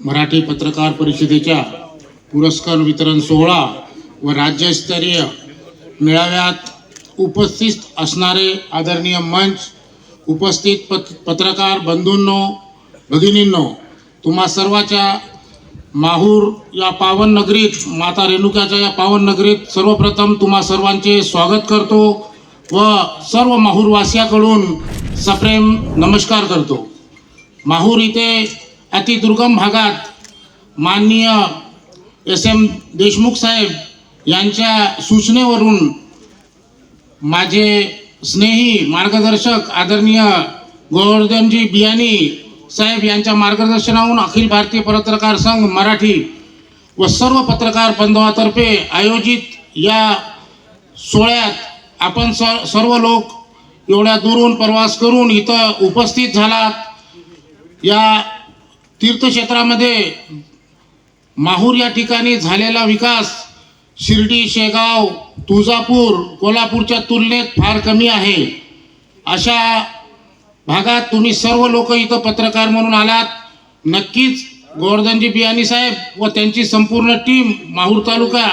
मराठी पत्रकार परिषदेच्या पुरस्कार वितरण सोहळा व राज्यस्तरीय मेळाव्यात उपस्थित असणारे आदरणीय मंच उपस्थित पत पत्रकार बंधूंनो भगिनींनो तुम्हा सर्वाच्या माहूर या पावन नगरीत माता रेणुकाच्या या पावन नगरीत सर्वप्रथम तुम्हा सर्वांचे स्वागत करतो व सर्व माहूरवासियाकडून सप्रेम नमस्कार करतो. माहूर इथे अतिदुर्गम भागात माननीय एस एम देशमुख साहेब यांच्या सूचनेवरून माझे स्नेही मार्गदर्शक आदरणीय गोवर्धनजी बियाणी साहेब यांच्या मार्गदर्शनाहून अखिल भारतीय पत्रकार संघ मराठी व सर्व पत्रकार बंधवातर्फे आयोजित या सोहळ्यात आपण स सर्व लोक एवढ्या दूरून प्रवास करून इथं उपस्थित झालात. या तीर्थक्षेत्रामध्ये माहूर या ठिकाणी झालेला विकास शिर्डी शेगाव तुळजापूर कोल्हापूरच्या तुलनेत फार कमी आहे. अशा भागात तुम्ही सर्व लोक इथं पत्रकार म्हणून आलात. नक्कीच गोवर्धनजी बियानी साहेब व त्यांची संपूर्ण टीम माहूर तालुका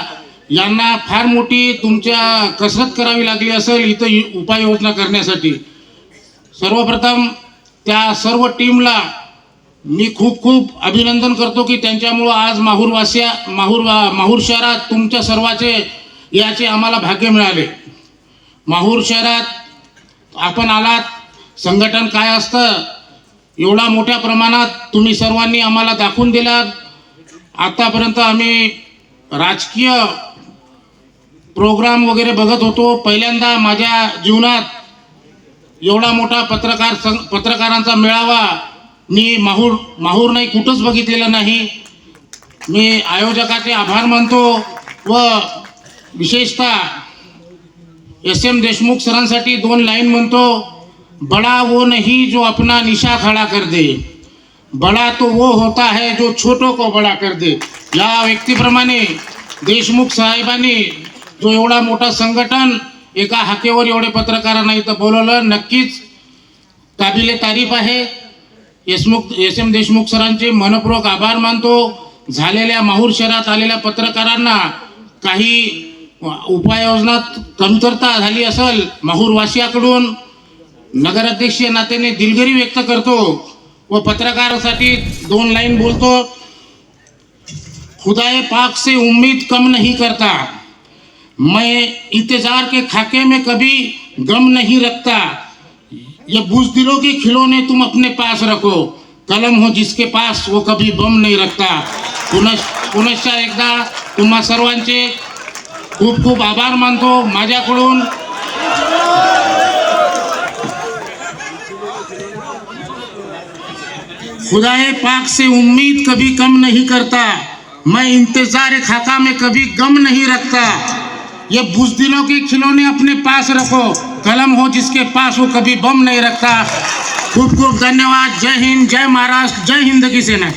यांना फार मोठी तुमच्या कसरत करावी लागली असेल इथं उपाययोजना करण्यासाठी. सर्वप्रथम त्या सर्व टीमला मी खूप खूप अभिनंदन करतो की त्यांच्यामुळं आज माहूरवासिया माहूर माहूर शहरात तुमच्या सर्वाचे याचे आम्हाला भाग्य मिळाले. माहूर शहरात आपण आलात संघटन काय असतं एवढा मोठ्या प्रमाणात तुम्ही सर्वांनी आम्हाला दाखवून दिलात. आतापर्यंत आम्ही राजकीय प्रोग्राम वगैरे बघत होतो. पहिल्यांदा माझ्या जीवनात एवढा मोठा पत्रकार सं पत्रकारांचा मेळावा मी माहूर माहूर नाही कुठंच बघितलेला नाही. मी आयोजकाचे आभार मानतो व विशेषतः एस एम देशमुख सरांसाठी दोन लाईन म्हणतो बड़ा वो नहीं जो अपना निशा खड़ा कर दे. बड़ा तो वो होता है जो छोटो को बड़ा कर दे. या व्यक्तीप्रमाणे देशमुख साहेबांनी जो एवढा मोठा संघटन एका हाकेवर एवढे पत्रकारांना इथं बोलवलं नक्कीच काबिले तारीफ आहे. यशमुख एस एम देशमुख सरांचे मनपूर्वक आभार मानतो. झालेल्या माहूर शहरात आलेल्या पत्रकारांना काही उपाययोजना कमतरता झाली असेल माहूरवासियाकडून नगराध्यक्षीय नात्याने दिलगिरी व्यक्त करतो व पत्रकारासाठी दोन लाईन बोलतो. खुदाए पाक से उम्मीद कम नहीं करता. मैं इंतज़ार के खाके में कभी गम नहीं रखता। ये बुजदिलों के खिलौने तुम अपने पास रखो। कलम हो जिसके पास वो कभी बम नहीं रखता। पुनश एकदा तुम्हा सर्वांचे खूप खूप आभार मानतो माझ्याकडून। खुदाए पाक से उम्मीद कभी कम नहीं करता। मैं इंतज़ार खाका में कभी गम नहीं रखता। ये बुजदिलों के खिलौने अपने पास रखो। कलम हो जिसके पास वो कभी बम नहीं रखता। खूब खूब धन्यवाद। जय हिंद जय महाराष्ट्र जय हिंद की सेना